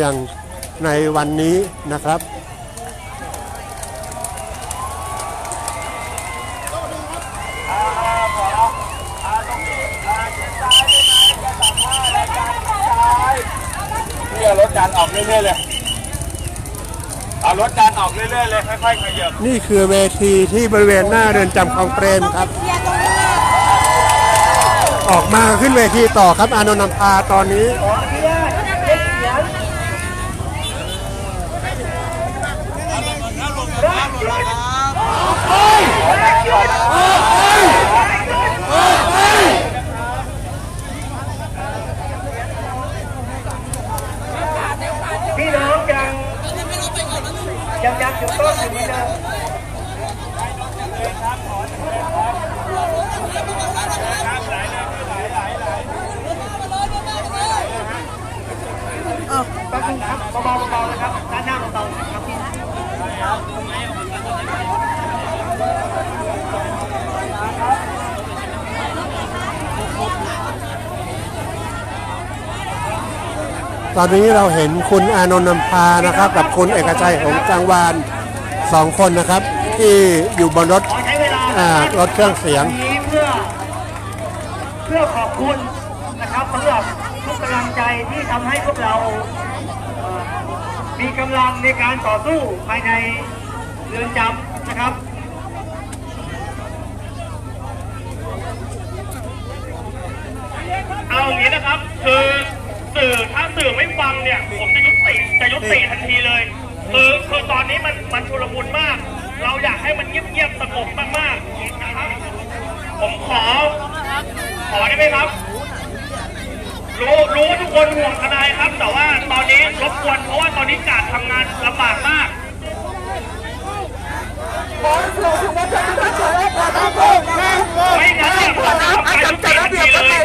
อย่างในวันนี้นะครับนี่เอารถจานออกเรื่อยๆเลย เอารถจานออกเรื่อยๆเลยค่อยๆขยับนี่คือเวทีที่บริเวณหน้าเรือนจำคลองเปรมครับ ออกมาขึ้นเวทีต่อครับอานนท์นำพาตอนนี้ พี่น้องยังยังยังอยู่ต้นอยู่เหมือนเดิมแป๊บนึงครับเบาๆเบาๆนะครับด้านหน้าเบาๆนะครับพี่ ตอนนี้เราเห็นคุณอานนท์นำพานะครับ กับคุณเอกชัยหงส์กลางวานสองคนนะครับ ที่อยู่บนรถอ่ารถเครื่องเสียง เพื่อเพื่อขอบคุณนะครับสำหรับทุกกำลังใจที่ทำให้พวกเราเอ่อมีกำลังในการต่อสู้ภายในเรือนจำนะครับ เอาอย่างนี้นะครับ คือสื่อถ้าสื่อไม่ฟังเนี่ย ผมจะยุติจะยุติทันทีเลย คือคือตอนนี้มันมันชุลมุนมาก เราอยากให้มันเงียบๆสงบมากๆนะครับ ผมขอ ขอได้ไหมครับ รู้รู้ว่าทุกคนห่วงทนายครับ แต่ว่าตอนนี้รบกวนเพราะว่าตอนนี้การทำงานลำบากมาก ไม่งั้นเนี่ยผมจะทำการยุติทันทีเลย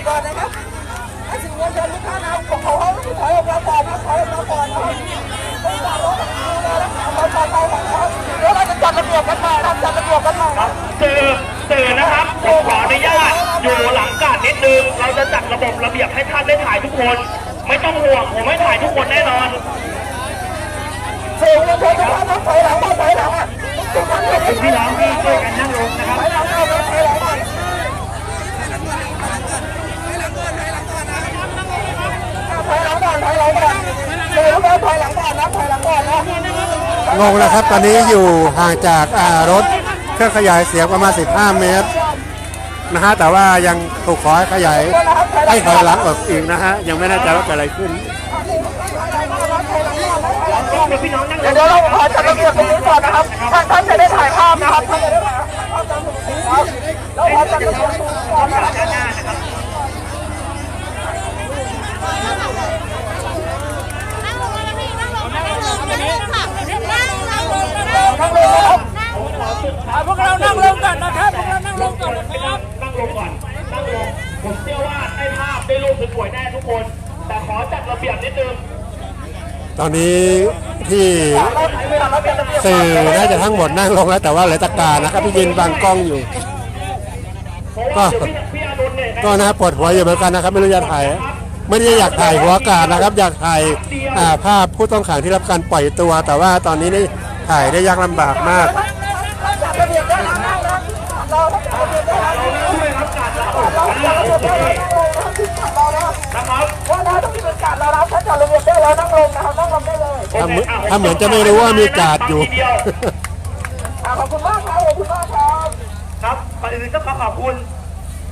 สื่อสื่อนะครับผมขออนุญาตอยู่หลังกาดนิดนึง เราจะจัดระบบระเบียบให้ท่านได้ถ่ายทุก คน ไม่ต้องห่วงผมไม่ถ่ายทุกคนแน่นอนขอบคุณพี่น้องที่ช่วยกันนั่งลงนะครับงงแล้วครับตอนนี้อยู่ห่างจากรถเครื่องขยายเสียงประมาณ 15 เมตร นะฮะแต่ว่ายังถูกขอให้ขยายให้ถอยหลังออกอีกนะฮะยังไม่แน่ใจว่าเกิดอะไรขึ้นเดี๋ยวเราขอจัดระเบียบตรงนี้ก่อนนะครับท่านท่านจะได้ถ่ายภาพนะครับท่านจะได้ถ่ายภาพตามปกติครับเราขอจัดระเบียบตรงนี้ก่อนนะครับ ด้านหน้านะครับ นั่งลงแล้วพี่นั่งลงนั่งลงนั่งลงค่ะนั่งนั่งลงนั่งลง ทั้งเลยนะครับ พวกเรานั่งลงก่อนนะครับพวกเรานั่งลงก่อนนะครับนั่งลงก่อนนั่งลง ผมเชื่อว่าได้ภาพได้รูปสวยๆแน่ทุกคน แต่ขอจัดระเบียบนิดนึง ตอนนี้ที่สื่อน่าจะทั้งหมดนั่งลงแล้วแต่ว่าเหลือแตะการนะครับที่ยืนบังกล้องอยู่เพราะว่าเดี๋ยวพี่พี่อานนท์เนี่ยก็นะปวดหัวอยู่เหมือนกันนะครับ ไม่รู้จะถ่ายไม่ได้อยากถ่ายหัวอากาศนะครับ อยากถ่ายอ่าภาพผู้ต้องขังที่รับการปล่อยตัว แต่ว่าตอนนี้นี่ถ่ายได้ยากลำบากมาก จัดระเบียบได้แล้วนั่งลงนะครับนั่งลงได้เลยถ้าเหมือนถ้าเหมือนจะไม่รู้ว่ามีการ์ดอยู่ ทีเดียวอ่าขอบคุณมากครับขอบคุณมากครับครับก่อนอื่นต้องขอขอบคุณ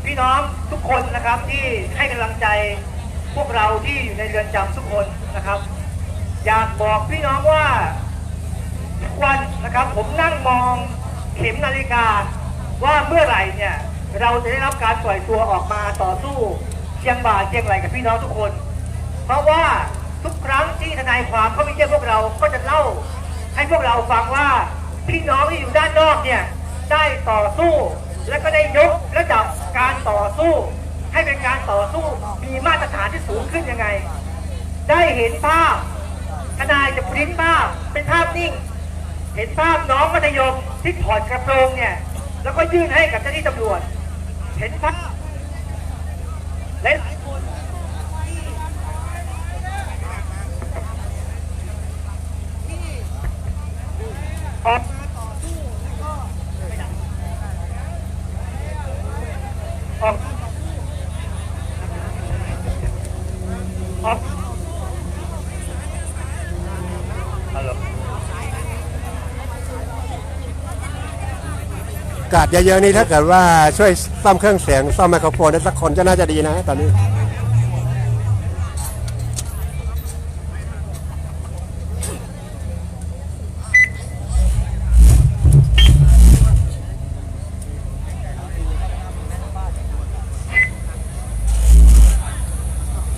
พี่น้องทุกคนนะครับที่ให้กำลังใจพวกเราที่อยู่ในเรือนจำทุกคนนะครับ อยากบอกพี่น้องว่าทุกวันนะครับ ผมนั่งมองเข็มนาฬิกา ว่าเมื่อไหร่เนี่ย เราจะได้รับการปล่อยตัวออกมาต่อสู้เชียงบ่าเชียงไหลกับพี่น้องทุกคน เพราะว่า ทุกครั้งที่ทนายความเขาไม่เยี่ยมพวกเราก็จะเล่า ให้พวกเราฟังว่าพี่น้องที่อยู่ด้านนอกเนี่ยได้ต่อสู้ และก็ได้ยกระดับการต่อสู้ ให้เป็นการต่อสู้มีมาตรฐานที่สูงขึ้นยังไง ได้เห็นภาพทนายจะพริ้นภาพเป็นภาพนิ่ง เห็นภาพน้องมัธยมที่ถอดกระโปรงเนี่ยแล้วก็ยื่นให้กับเจ้าหน้าที่ตำรวจ เห็นภาพและ ออกออกออกฮัลโหลกาดเยอะๆนี่ถ้าเกิดว่าช่วยซ่อมเครื่องเสียงซ่อมไมโครโฟนได้สักคนก็น่าจะดีนะตอนนี้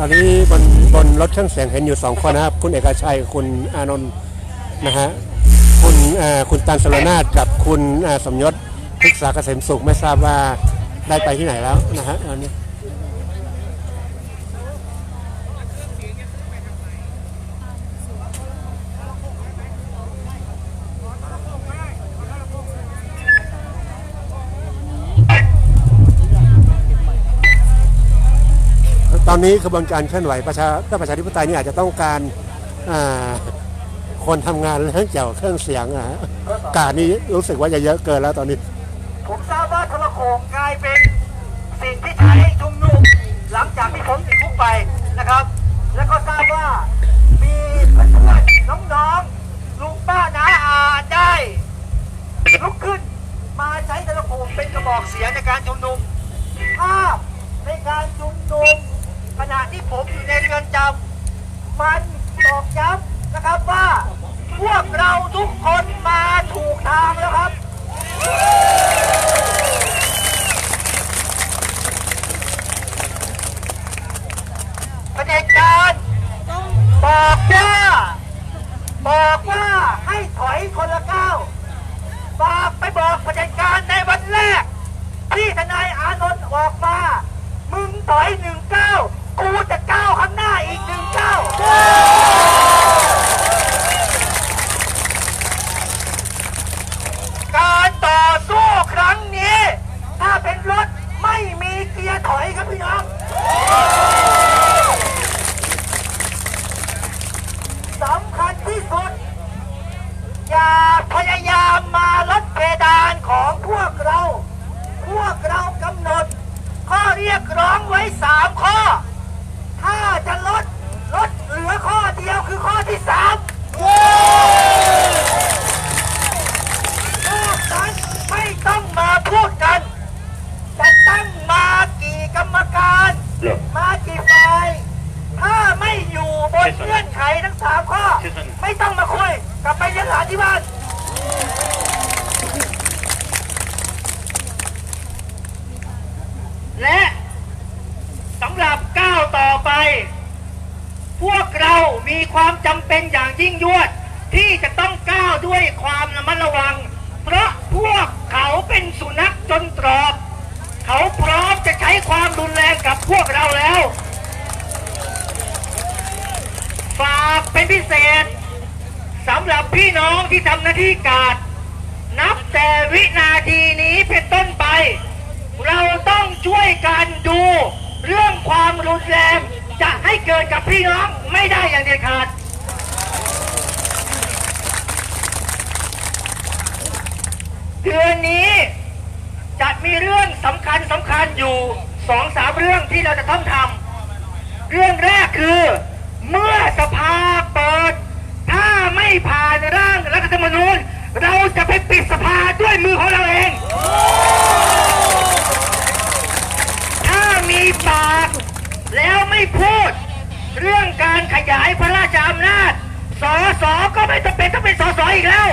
อนนี้บนบนรถเครื่องเสียงเห็นอยู่สองคนนะครับ คุณเอกชัยคุณอานนท์นะฮะคุณคุณตันสรนาถกับคุณสมยศพิกษาเกษมสุขไม่ทราบว่าได้ไปที่ไหนแล้วนะฮะตอนนี้ อนนี้กระบวนการเคลื่อนไหวประชาถ้าประชาธิปไตยนี่อาจจะต้องการคนทำงานเรื่องเกี่ยวกับเครื่องเสียงนะฮะการนี้รู้สึกว่าจะเยอะเกินแล้วตอนนี้ ผมทราบว่าโทรโขงกลายเป็นสิ่งที่ใช้ชุมนุมหลังจากที่ผมติดคุกไปนะครับ แล้วก็ทราบว่ามีเพื่อนๆน้องๆลุงป้าน้าอาได้ลุกขึ้นมาใช้โทรโขงเป็นกระบอกเสียงในการชุมนุมภาพในการชุมนุมขณะที่ผมอยู่ในเรือนจำมันตอกย้ำนะครับว่า พวกเราทุกคนมาถูกทางแล้วครับ เผด็จการบอกว่าบอกว่าให้ถอยคนละก้าวฝากไปบอกเผด็จการในวันแรก ที่ทนายอานนท์ออกมา มึงถอยหนึ่งก้าวกูจะก้าวข้างหน้าอีกหนึ่งก้าวการต่อสู้ครั้งนี้ ถ้าเป็นรถไม่มีเกียร์ถอยครับพี่น้อง สำคัญที่สุด อย่าพยายามมาลดเพดานของพวกเรา พวกเรากำหนด ข้อเรียกร้องไว้สามข้อ ถ้าจะลด ลดเหลือข้อเดียวคือข้อที่สามนอกนั้นไม่ต้องมาพูดกัน จะตั้งมากี่กรรมการ มากี่ฝ่าย ถ้าไม่อยู่บนเงื่อนไขทั้งสามข้อ ไม่ต้องมาคุย กลับไปเลี้ยงหลานที่บ้านและสำหรับก้าวต่อไป พวกเรามีความจำเป็นอย่างยิ่งยวด ที่จะต้องก้าวด้วยความระมัดระวัง เพราะพวกเขาเป็นสุนัขจนตรอกเขาพร้อมจะใช้ความรุนแรงกับพวกเราแล้ว ฝากเป็นพิเศษ สำหรับพี่น้องที่ทำหน้าที่การดนับแต่วินาทีนี้เป็นต้นไป เราต้องช่วยกันดู เรื่องความรุนแรงจะให้เกิดกับพี่น้องไม่ได้อย่างเด็ดขาดเดือนนี้จะมีเรื่องสำคัญสำคัญอยู่สองสามเรื่องที่เราจะต้องทำเรื่องแรกคือ เมื่อสภาเปิด ผ่านร่างรัฐธรรมนูญ เราจะไปปิดสภาด้วยมือของเราเอง ถ้ามีปากแล้วไม่พูด เรื่องการขยายพระราชอำนาจสอสอก็ไม่จำเป็นต้องเป็นสอสออีกแล้ว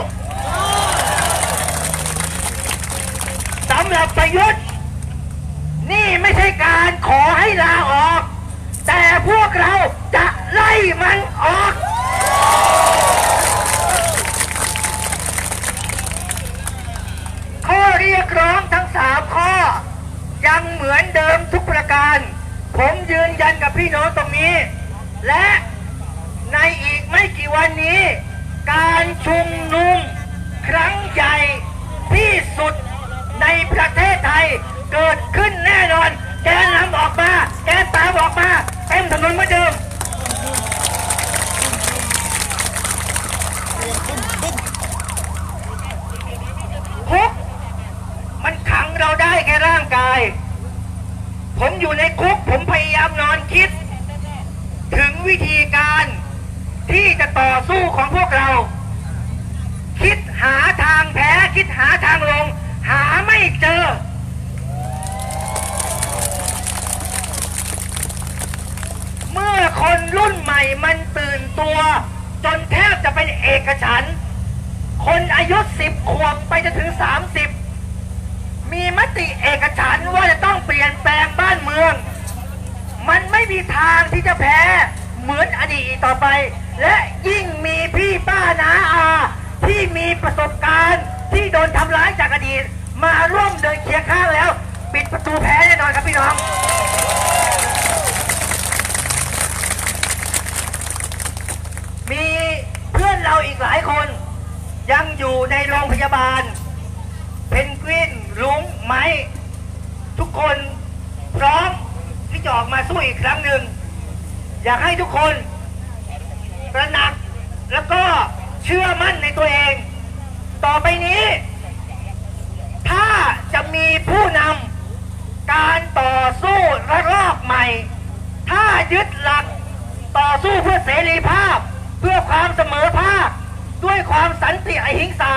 สำหรับประยุทธ์ นี่ไม่ใช่การขอให้ลาออก แต่พวกเราจะไล่มันออก ข้อเรียกร้องทั้งสามข้อ ยังเหมือนเดิมทุกประการ ผมยืนยันกับพี่น้องตรงนี้ และในอีกไม่กี่วันนี้ การชุมนุมครั้งใหญ่ที่สุดในประเทศไทยเกิดขึ้นแน่นอน แกนนำออกมา แกนตามออกมาเต็มถนนเหมือนเดิม ผ ในร่างกาย ผมอยู่ในคุก ผมพยายามนอนคิด ถึงวิธีการที่จะต่อสู้ของพวกเรา คิดหาทางแพ้ คิดหาทางลง หาไม่เจอ เมื่อคนรุ่นใหม่มันตื่นตัว จนแทบจะเป็นเอกฉัน คนอายุสิบขวบไปจนถึงสามสิบ มีมติเอกฉันท์ว่าจะต้องเปลี่ยนแปลงบ้านเมือง มันไม่มีทางที่จะแพ้เหมือนอดีตต่อไป และยิ่งมีพี่ป้านาอาที่มีประสบการณ์ที่โดนทำร้ายจากอดีต มาร่วมเดินเคียงข้างแล้ว ปิดประตูแพ้แน่นอนครับพี่น้อง มีเพื่อนเราอีกหลายคน ยังอยู่ในโรงพยาบาล เพนกวิน ลุงไม้ ทุกคนพร้อมที่จะออกมาสู้อีกครั้งหนึ่ง อยากให้ทุกคนตระหนักแล้วก็เชื่อมั่นในตัวเอง ต่อไปนี้ ถ้าจะมีผู้นำการต่อสู้ระลอกใหม่ ถ้ายึดหลักต่อสู้เพื่อเสรีภาพ เพื่อความเสมอภาค ด้วยความสันติอหิงสา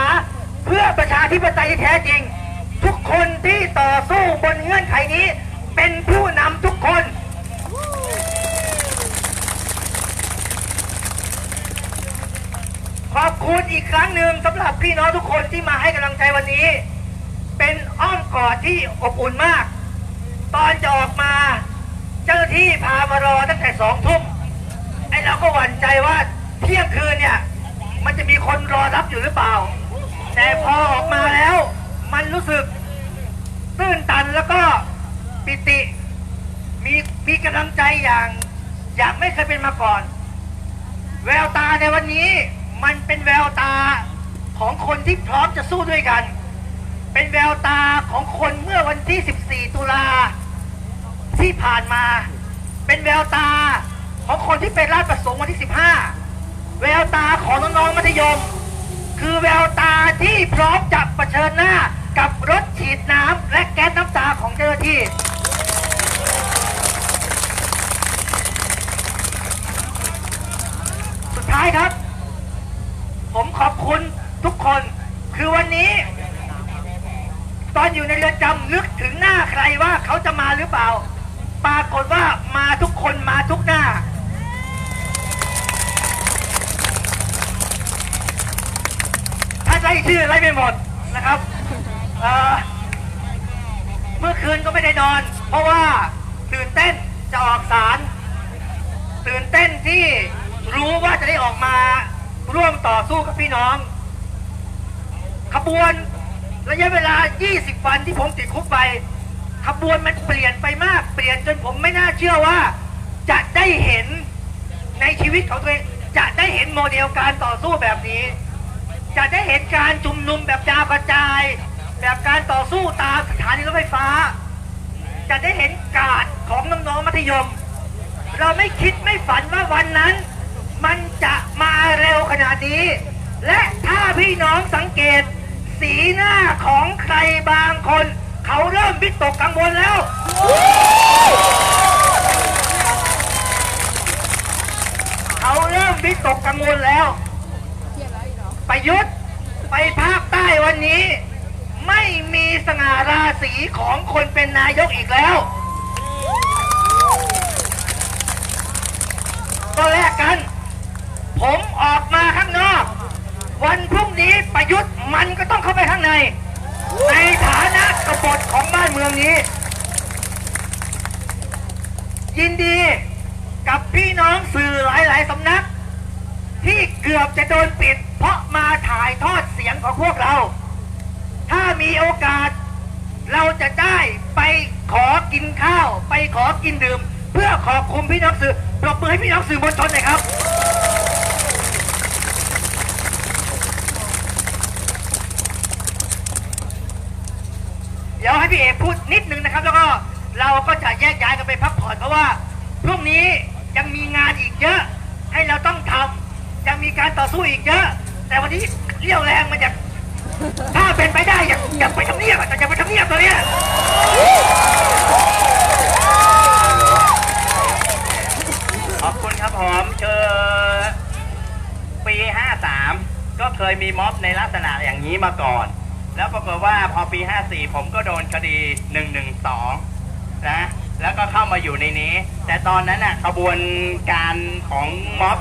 เพื่อประชาธิปไตยที่แท้จริง ทุกคนที่ต่อสู้บนเงื่อนไขนี้ เป็นผู้นำทุกคน ขอบคุณอีกครั้งหนึ่งสำหรับพี่น้องทุกคนที่มาให้กำลังใจวันนี้ เป็นอ้อมกอดที่อบอุ่นมาก ตอนจะออกมา เจ้าหน้าที่พามารอตั้งแต่สองทุ่มไอ้เราก็หวั่นใจว่าเที่ยงคืนเนี่ย มันจะมีคนรอรับอยู่หรือเปล่า แต่พอออกมาแล้ว มันรู้สึกตื้นตันแล้วก็ปิติ มีมีกำลังใจ อย่างอย่างไม่เคยเป็นมาก่อน แววตาในวันนี้มันเป็นแววตาของคนที่พร้อมจะสู้ด้วยกัน เป็นแววตาของคนเมื่อวันที่ 14 ตุลาที่ผ่านมา เป็นแววตาของคนที่เป็นราชประสงค์วันที่ 15 แววตาของน้องๆมัธยม คือแววตาที่พร้อมจะะเผชิญหน้ากับรถฉีดน้ำและแก๊สน้ำตาของเจ้าหน้าที่ายครับ ผมขอบคุณทุกคน คือวันนี้ ตอนอยู่ในเรือนจำนึกถึงหน้าใครว่าเขาจะมาหรือเปล่า ปรากฏว่ามาทุกคนมาทุกหน้า ถ้าไล่ชื่อไล่ไม่หมดนะครับเเมื่อคืนก็ไม่ได้นอน เพราะว่าตื่นเต้นจะออกสาร ตื่นเต้นที่ รู้ว่าจะได้ออกมาร่วมต่อสู้กับพี่น้อง ขบวนระยะเวลา 20 วันที่ผมติดคุกไป ขบวนมันเปลี่ยนไปมาก เปลี่ยนจนผมไม่น่าเชื่อว่า จะได้เห็นในชีวิตของตัวเอง จะได้เห็นโมเดลการต่อสู้แบบนี้ จะได้เห็นการชุมนุมแบบดาวกระจาย แบบการต่อสู้ตามสถานีรถไฟฟ้า จะได้เห็นการดของน้องๆมัธยม เราไม่คิดไม่ฝันว่าวันนั้น มันจะมาเร็วขนาดนี้ และถ้าพี่น้องสังเกต สีหน้าของใครบางคน เขาเริ่มวิตกกังวลแล้ว เขาเริ่มวิตกกังวลแล้ว ประยุทธ์ไปภาคใต้วันนี้ ไม่มีสง่าราศีของคนเป็นนายกอีกแล้วก็แลกกัน ผมออกมาข้างนอก วันพรุ่งนี้ ประยุทธ์มันก็ต้องเข้าไปข้างใน ในฐานะกบฏของบ้านเมืองนี้ ยินดีกับพี่น้องสื่อหลาย ๆ สำนัก ที่เกือบจะโดนปิด เพราะมาถ่ายทอดเสียงของพวกเรา ถ้ามีโอกาสเราจะได้ไปขอกินข้าว ไปขอกินดื่ม เพื่อขอบคุณพี่น้องสื่อปรบมือให้พี่น้องสื่อมวลชนหน่อยครับ เดี๋ยวให้พี่เอกพูดนิดนึงนะครับ แล้วก็เราก็จะแยกย้ายกันไปพักผ่อนเพราะว่าพรุ่งนี้ยังมีงานอีกเยอะ ให้เราต้องทำยังมีการต่อสู้อีกเยอะ แต่วันนี้เรี่ยวแรงมันจะถ้าเป็นไปได้อยากอยากไปทำเนียบอยากไปทำเนียบเลยเนี้ยขอบคุณครับผมเจอปีห้าสามก็เคยมีม็อบในลักษณะอย่างนี้มาก่อน แล้วปรากฏว่าพอปี 54 ผมก็โดนคดี 112 นะ แล้วก็เข้ามาอยู่ในนี้ แต่ตอนนั้นน่ะขบวนการของม็อบ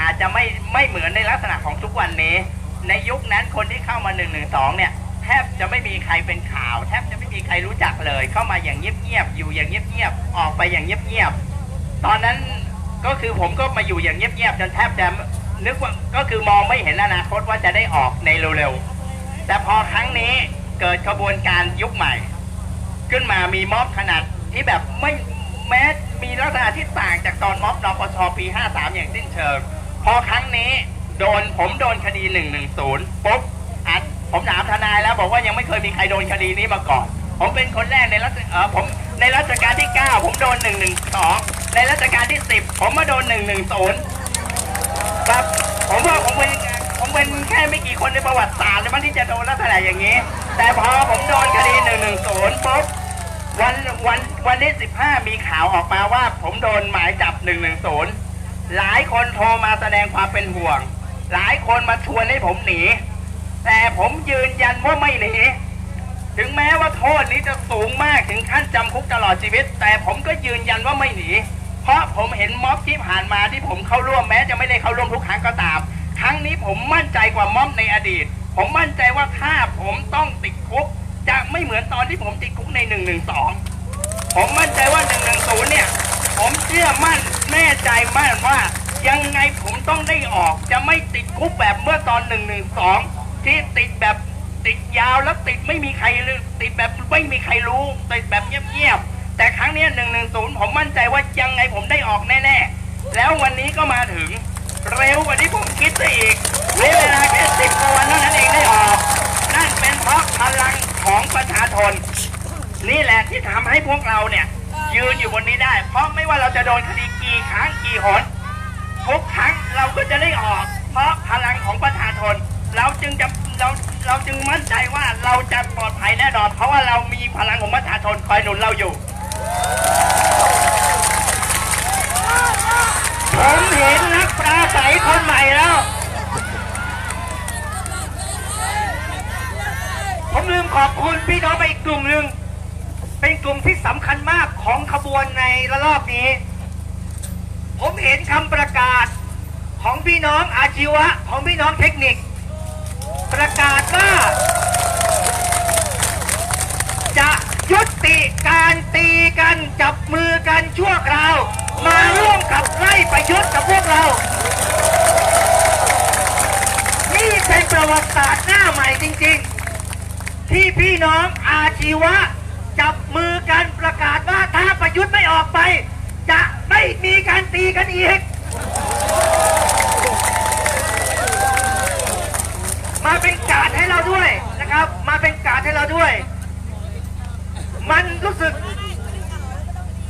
อาจจะไม่ไม่เหมือนในลักษณะของทุกวันนี้ ในยุคนั้นคนที่เข้ามา 112 เนี่ย แทบจะไม่มีใครเป็นข่าว แทบจะไม่มีใครรู้จักเลย เข้ามาอย่างเงียบๆ อยู่อย่างเงียบๆ ออกไปอย่างเงียบๆ ตอนนั้นก็คือผมก็มาอยู่อย่างเงียบๆ จนแทบจะนึกว่าก็คือมองไม่เห็นอนาคตว่าจะได้ออกในเร็วๆ แต่พอครั้งนี้เกิดขบวนการยุคใหม่ ขึ้นมามีม็อบขนาดที่แบบไม่แม้มีลักษณะที่ต่างจากตอนม็อบนปชปี 53 อย่างสิ้นเชิง พอครั้งนี้โดนผมโดนคดี 110ปุ๊บอัดผมถามทนายแล้วบอกว่ายังไม่เคยมีใครโดนคดีนี้มาก่อน ผมเป็นคนแรกในรัชเออผมในรัชกาลที่ 9 ผมโดน 112 ในรัชกาลที่ 10 ผมมาโดน 110 ครับ ผมว่าผมเป็น เป็นแค่ไม่กี่คนในประวัติศาสตร์เลยมั้งที่จะโดนลักษณะอย่างนี้ แต่พอผมโดนคดี110ปุ๊บวันวันวันที่15มีข่าวออกมาว่า ผมโดนหมายจับ110หลายคนโทรมาแสดงความเป็นห่วง หลายคนมาชวนให้ผมหนี แต่ผมยืนยันว่าไม่หนีถึงแม้ว่าโทษนี้จะสูงมากถึงขั้นจำคุกตลอดชีวิต แต่ผมก็ยืนยันว่าไม่หนี เพราะผมเห็นม็อบที่ผ่านมาที่ผมเข้าร่วมแม้จะไม่ได้เข้าร่วมทุกครั้งก็ตาม ครั้งนี้ผมมั่นใจกว่าม็อบในอดีต ผมมั่นใจว่าถ้าผมต้องติดคุก จะไม่เหมือนตอนที่ผมติดคุกใน 112 ผมมั่นใจว่า 110 เนี่ย ผมเชื่อมั่นแน่ใจมั่นว่า ยังไงผมต้องได้ออก จะไม่ติดคุกแบบเมื่อตอน 112 ที่ติดแบบติดยาวแล้วติดไม่มีใครติดแบบไม่มีใครรู้ติดแบบเงียบๆ แต่ครั้งนี้ 110 ผมมั่นใจว่ายังไงผมได้ออกแน่ๆ แล้ววันนี้ก็มาถึง เร็วกว่าที่ผมคิดซะอีกในเวลาแค่สิบกว่าวันเท่านั้นเองได้ออก นั่นเป็นเพราะพลังของประชาชน นี่แหละที่ทำให้พวกเราเนี่ย ยืนอยู่บนนี้ได้ เพราะไม่ว่าเราจะโดนคดีกี่ครั้งกี่หนทุกครั้งเราก็จะได้ออก เพราะพลังของประชาชน เราจึงจะเราเราจึงมั่นใจว่าเราจะปลอดภัยแน่นอน เพราะว่าเรามีพลังของประชาชนคอยหนุนเราอยู่ ผมเห็นนักปราศัยคนใหม่แล้ว ผมลืม ขอบคุณพี่น้องไปอีกกลุ่มหนึ่งเป็นกลุ่มที่สำคัญมากของขบวนในระลอกนี้ ผมเห็นคำประกาศของพี่น้องอาชีวะของพี่น้องเทคนิค ประกาศว่า จะยุติการตีกันจับมือกันชั่วคราว มาร่วมขับไล่ประยุทธ์กับพวกเรา นี่เป็นประวัติศาสตร์หน้าใหม่จริง ๆ ที่พี่น้องอาชีวะ จับมือกันประกาศว่าถ้าประยุทธ์ไม่ออกไป จะไม่มีการตีกันอีก มาเป็นการดให้เราด้วยนะครับ มาเป็นการดให้เราด้วย มันรู้สึก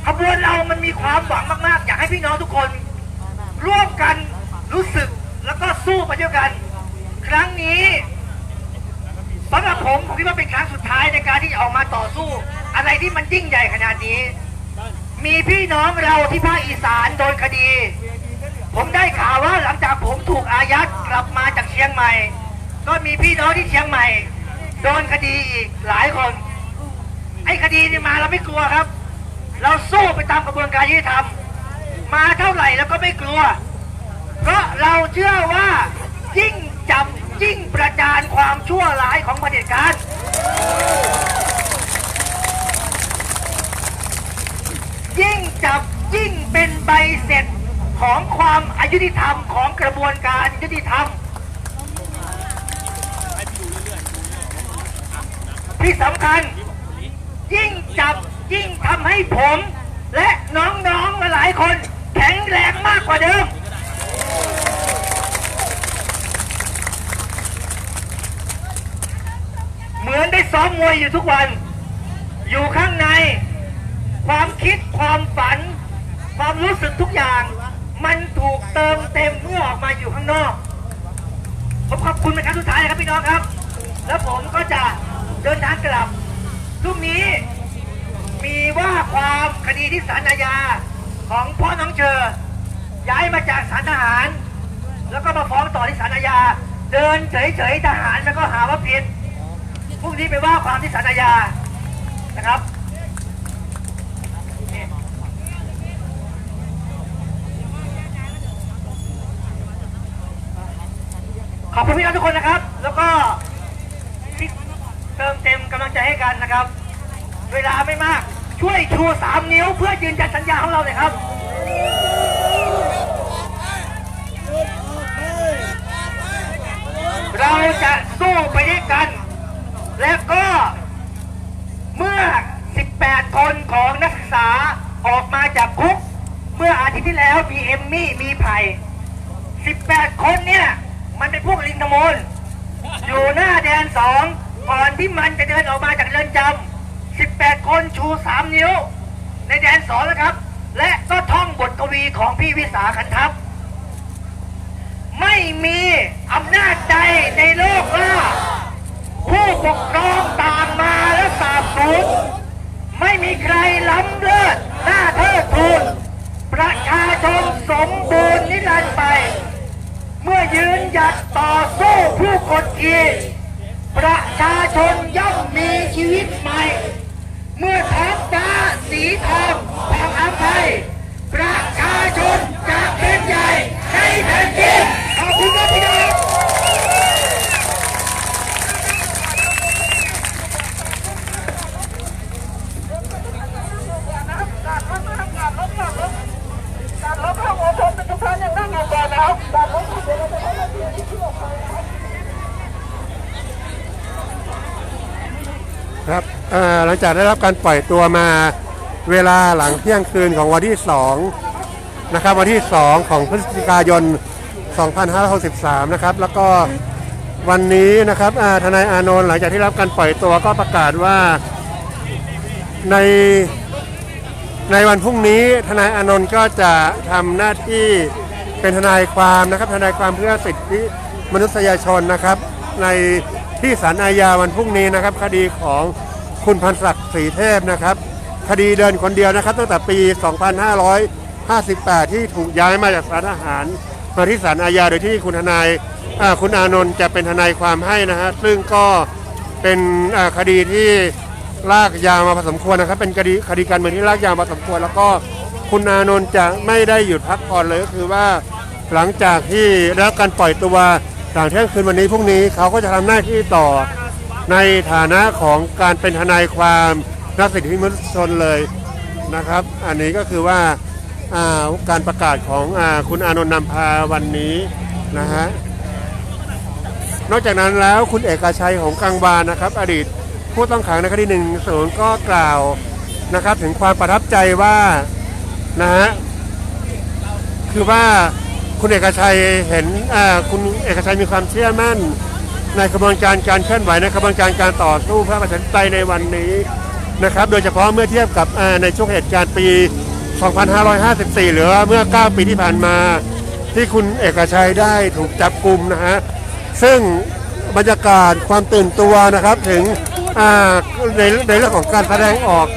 ขบวนเรามันมีความหวังมาก ๆ อยากให้พี่น้องทุกคน ร่วมกันรู้สึกแล้วก็สู้ไปด้วยกัน ครั้งนี้ สำหรับผมผมคิดว่าเป็นครั้งสุดท้ายในการที่จะออกมาต่อสู้ อะไรที่มันยิ่งใหญ่ขนาดนี้ มีพี่น้องเราที่ภาคอีสานโดนคดี ผมได้ข่าวว่าหลังจากผมถูกอายัดกลับมาจากเชียงใหม่ ก็มีพี่น้องที่เชียงใหม่ โดนคดีอีกหลายคน ไอ้คดีนี่มาเราไม่กลัวครับ เราสู้ไปตามกระบวนการยุติธรรมมาเท่าไหร่แล้วก็ไม่กลัว เพราะเราเชื่อว่ายิ่งจับ ยิ่งประจานความชั่วร้ายของเผด็จการยิ่งจับยิ่งเป็นใบเสร็จของความอายุติธรรมของกระบวนการยุติธรรม ที่สำคัญ ยิ่งจับยิ่งทำให้ผม และน้องๆหลายคน แข็งแรงมากกว่าเดิม เหมือนได้ ซ้อมมวยอยู่ทุกวัน อยู่ข้างใน ความคิดความฝัน ความรู้สึกทุกอย่าง มันถูกเติมเต็มเมื่อออกมาอยู่ข้างนอกผมขอบคุณเป็นครั้งสุดท้ายนะครับพี่น้องครับ แล้วผมก็จะเดินทางกลับพรุ่งนี้มีว่าความคดีที่ศาลอาญาของพ่อน้องเชอย้ายมาจากศาลทหาร แล้วก็มาฟ้องต่อที่ศาลอาญาเดินเฉยๆทหารแล้วก็หาว่าผิด รุ่งนี้ไปว่าความที่ศาลอาญานะครับขอบคุณพี่น้องทุกคนนะครับ แล้วก็ที่เติมเต็มกำลังใจให้กันนะครับ เวลาไม่มาก ช่วยชูสามนิ้วเพื่อยืนยันสัญญาของเราเลยครับเราจะสู้ไปด้วยกัน และก็เมื่อ 18 คนของนักศึกษาออกมาจากคุก เมื่ออาทิตย์ที่แล้วมีเอมมี่มีไผ่ 18 คนเนี่ย มันเป็นพวกลิงขโมยอยู่หน้าแดนสองก่อนที่มันจะเดินออกมาจากเรือนจำ18 คนชู 3 นิ้ว ในแดนสองนะครับ และก็ท่องบทกวีของพี่วิสาขันทัพไม่มีอำนาจใดในโลกล่า ผู้ปกครองต่างมาและสาบสูญไม่มีใครล้ำเลิศหน้าเทิดทูนประชาชนสมบูรณ์นิรันดร์ไป เมื่อยืนหยัดต่อสู้ผู้กดขี่ประชาชนย่อมมีชีวิตใหม่ เมื่อท้องฟ้าสีทองแห่งอภัยประชาชนจะเป็นใหญ่ในแผ่นดินขอบคุณครับพี่น้อง การรถไม่ทำการรถการรถการรถเข้ามวลชนเป็นทุกท่านยังนั่งอยู่ก่อนนะครับการรถเดี๋ยวเราจะให้นักเรียนที่ออกไปนะครับ ครับอ่าหลั งจากได้รับการปล่อยตัวมาเวลาหลังเที่ยงคืนของวันที่2นะครับวันที่ 2 ของพฤศจิกายน 2563 นะครับ แล้วก็วันนี้นะครับทนายอานนท์หลังจากที่รับการปล่อยตัวก็ประกาศว่าในในวันพรุ่งนี้ทนายอานนท์ก็จะทำหน้าที่เป็นทนายความนะครับ ทนายความเพื่อสิทธิมนุษยชนนะครับ ในที่ศาลอาญาวันพรุ่งนี้นะครับ คดีของ คุณพันศักดิ์ศรีเทพนะครับ คดีเดินคนเดียวนะครับ ตั้งแต่ปี 2558 ที่ถูกย้ายมาจากศาลทหาร มาที่ศาลอาญาโดยที่คุณทนายคุณอานนท์จะเป็นทนายความให้นะฮะซึ่งก็เป็นคดีที่ลากยาวมาพอสมควรนะครับ เป็นคดีคดีการเมืองที่ลากยาวมาพอสมควร แล้วก็คุณอานนท์จะไม่ได้หยุดพักผ่อนเลยก็คือว่าหลังจากที่รับการปล่อยตัวหลังเที่ยงคืนวันนี้พรุ่งนี้เขาก็จะทำหน้าที่ต่อ ในฐานะของการเป็นทนายความนักสิทธิมนุษยชนเลยนะครับ อันนี้ก็คือว่าาการประกาศของอคุณอานนท์นำพาวันนี้นะฮะนอกจากนั้นแล้วคุณเอกชัยของกังวานนะครับ อดีตผู้ต้องขังในคดีหนึ่งศูนย์ก็กล่าวนะครับ ถึงความประทับใจว่านะฮะคือว่าคุณเอกชัยเห็นคุณเอกชัยมีความเชื่อมั่น ในกระบวนการการเคลื่อนไหวในกระบวนการการต่อสู้เพื่อประชาธิปไตยในวันนี้นะครับ โดยเฉพาะเมื่อเทียบกับในช่วงเหตุการณ์ปี 2554 หรือว่าเมื่อ 9 ปีที่ผ่านมาที่คุณเอกชัยได้ถูกจับกลุ่มนะฮะซึ่งบรรยากาศความตื่นตัวนะครับถึงในในเรื่องของการแสดงออก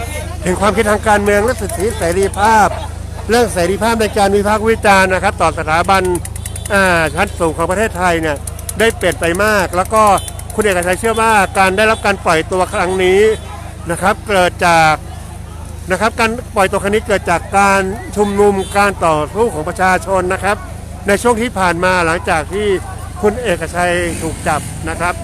ถึงความคิดทางการเมืองและสิทธิเสรีภาพ เรื่องเสรีภาพในการวิพากษ์วิจารณ์นะครับ ต่อสถาบันชั้นสูงของประเทศไทยเนี่ย ได้เปลี่ยนไปมาก แล้วก็คุณเอกชัยเชื่อว่าการได้รับการปล่อยตัวครั้งนี้นะครับ เกิดจากนะครับการปล่อยตัวครั้งนี้เกิดจากการชุมนุมการต่อสู้ของประชาชนนะครับ ในช่วงที่ผ่านมาหลังจากที่คุณเอกชัยถูกจับนะครับ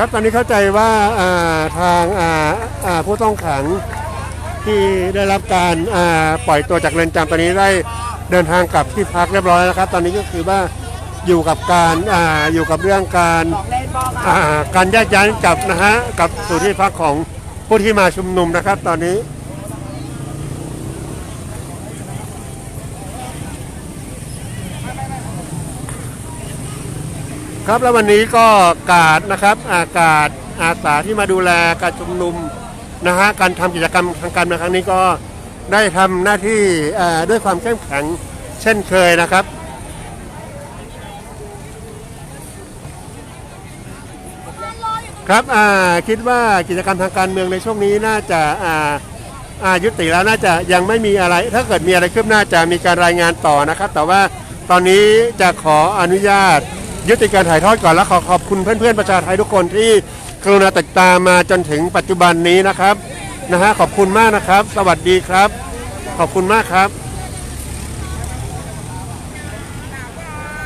ครับตอนนี้เข้าใจว่าทางผู้ต้องขังที่ได้รับการปล่อยตัวจากเรือนจำตอนนี้ได้เดินทางกลับที่พักเรียบร้อยแล้วครับ ตอนนี้ก็คือว่าอยู่กับการออยู่กับเรื่องการการแยกย้ายกลับนะฮะกับสู่ที่พักของผู้ที่มาชุมนุมนะครับ ตอนนี้ ครับแล้ววันนี้ก็กาดนะครับอากาศอาสาที่มาดูแลการชุมนุมนะฮะการทำกิจกรรมทางการเมืองครั้งนี้ก็ได้ทำหน้าที่ด้วยความเข้มแข็งเช่นเคยนะครับครับคิดว่ากิจกรรมทางการเมืองในช่วงนี้น่าจะอายุติแล้วน่าจะยังไม่มีอะไร ถ้าเกิดมีอะไรคืบหน้าจะมีการรายงานต่อนะครับ แต่ว่าตอนนี้จะขออนุญาต ยุติการถ่ายทอดก่อนและขอขอบคุณเพื่อนๆประชาไทยทุกคนที่กรุณาติดตามมาจนถึงปัจจุบันนี้นะครับนะฮะขอบคุณมากนะครับ สวัสดีครับ ขอบคุณมากครับ